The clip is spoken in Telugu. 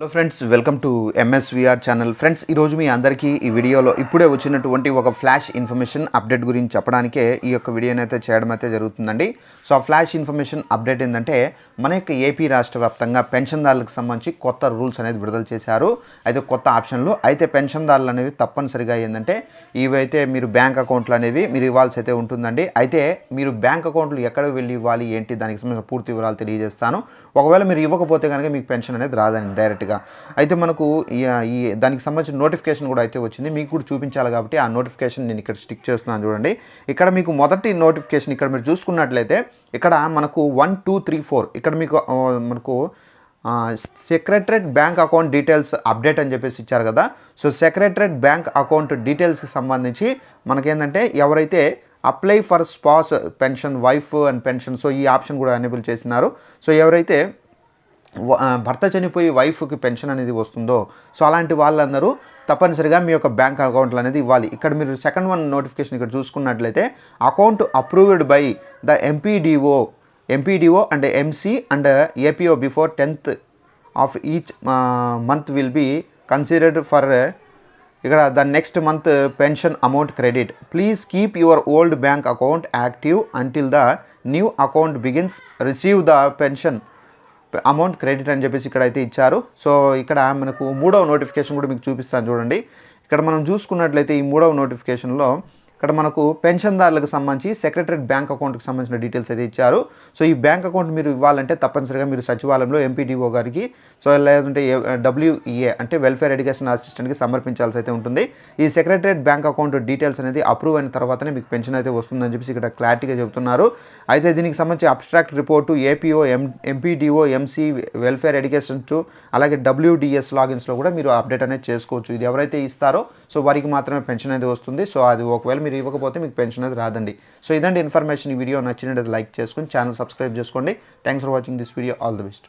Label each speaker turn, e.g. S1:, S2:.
S1: Hello friends welcome to MSVR channel. Friends ఈరోజు మీ అందరికీ ఈ వీడియోలో ఇప్పుడే వచ్చినటువంటి ఒక ఫ్లాష్ ఇన్ఫర్మేషన్ అప్డేట్ గురించి చెప్పడానికే ఈ యొక్క వీడియోని అయితే చేయడం అయితే జరుగుతుందండి. సో ఆ ఫ్లాష్ ఇన్ఫర్మేషన్ అప్డేట్ ఏంటంటే మన యొక్క ఏపీ రాష్ట్ర వ్యాప్తంగా పెన్షన్దారులకు సంబంధించి కొత్త రూల్స్ అనేది విడుదల చేశారు. అయితే కొత్త ఆప్షన్లు అయితే పెన్షన్దారులు అనేవి తప్పనిసరిగా ఏంటంటే ఇవైతే మీరు బ్యాంక్ అకౌంట్లు అనేవి మీరు ఇవ్వాల్సి అయితే ఉంటుందండి. అయితే మీరు బ్యాంక్ అకౌంట్లు ఎక్కడ వెళ్ళి ఇవ్వాలి ఏంటి దానికి సంబంధించిన పూర్తి వివరాలు తెలియజేస్తాను. ఒకవేళ మీరు ఇవ్వకపోతే కనుక మీకు పెన్షన్ అనేది రాదండి డైరెక్ట్గా. అయితే మనకు ఈ ఈ దానికి సంబంధించిన నోటిఫికేషన్ కూడా అయితే వచ్చింది. మీకు కూడా చూపించాలి కాబట్టి ఆ నోటిఫికేషన్ నేను ఇక్కడ స్టిక్ చేస్తున్నాను చూడండి. ఇక్కడ మీకు మొదటి నోటిఫికేషన్ ఇక్కడ మీరు చూసుకున్నట్లయితే ఇక్కడ మనకు వన్ టూ త్రీ ఫోర్ ఇక్కడ మీకు మనకు secretariat bank account details update అని చెప్పేసి ఇచ్చారు కదా. సో సెక్రటరేట్ బ్యాంక్ అకౌంట్ డీటెయిల్స్కి సంబంధించి మనకేంటంటే ఎవరైతే apply for spouse pension wife and pension so ఈ ఆప్షన్ కూడా ఎనేబుల్ చేసినారు. సో ఎవరైతే భర్త చనిపోయి వైఫ్కి పెన్షన్ అనేది వస్తుందో సో అలాంటి వాళ్ళందరూ తప్పనిసరిగా మీ యొక్క బ్యాంక్ అకౌంట్లు అనేది ఇవ్వాలి. ఇక్కడ మీరు సెకండ్ వన్ నోటిఫికేషన్ ఇక్కడ చూసుకున్నట్లయితే account approved by the MPDO MPDO and MC and APO before tenth of each month will be considered for ఇక్కడ the next month pension amount credit. Please keep your old bank account active until the new account begins receive the pension. Amount credit అని చెప్పేసి ఇక్కడ అయితే ఇచ్చారు. సో ఇక్కడ మనకు మూడవ నోటిఫికేషన్ కూడా మీకు చూపిస్తాను చూడండి. ఇక్కడ మనం చూసుకున్నట్లయితే ఈ మూడవ నోటిఫికేషన్లో ఇక్కడ మనకు పెన్షన్దారులకు సంబంధించి సెక్రటరీ బ్యాంక్ అకౌంట్కి సంబంధించిన డీటెయిల్స్ అయితే ఇచ్చారు. సో ఈ బ్యాంక్ అకౌంట్ మీరు ఇవ్వాలంటే తప్పనిసరిగా మీరు సచివాలయంలో ఎంపీడీఓ గారికి సో లేదంటే డబ్ల్యూఈఏ అంటే వెల్ఫేర్ ఎడ్యుకేషన్ అసిస్టెంట్కి సమర్పించాల్సి అయితే ఉంటుంది. ఈ సెక్రటరేట్ బ్యాంక్ అకౌంట్ డీటెయిల్స్ అనేది అప్రూవ్ అయిన తర్వాతనే మీకు పెన్షన్ అయితే వస్తుందని చెప్పేసి ఇక్కడ క్లారిటీగా చెబుతున్నారు అయితే దీనికి సంబంధించి abstract report APO M MPDO MC welfare education to అలాగే డబ్ల్యూడిఎస్ లాగిన్స్లో కూడా మీరు అప్డేట్ అనేది చేసుకోవచ్చు. ఇది ఎవరైతే ఇస్తారో సో వారికి మాత్రమే పెన్షన్ అనేది వస్తుంది. సో అది ఒకవేళ మీరు ఇవ్వకపోతే మీకు పెన్షన్ అది రాదండి. సో ఇదండి ఇన్ఫర్మేషన్. ఈ వీడియో నచ్చినట్టు లైక్ చేసుకొని ఛానల్ సబ్స్క్రైబ్ చేసుకోండి. Thanks for watching this video all the best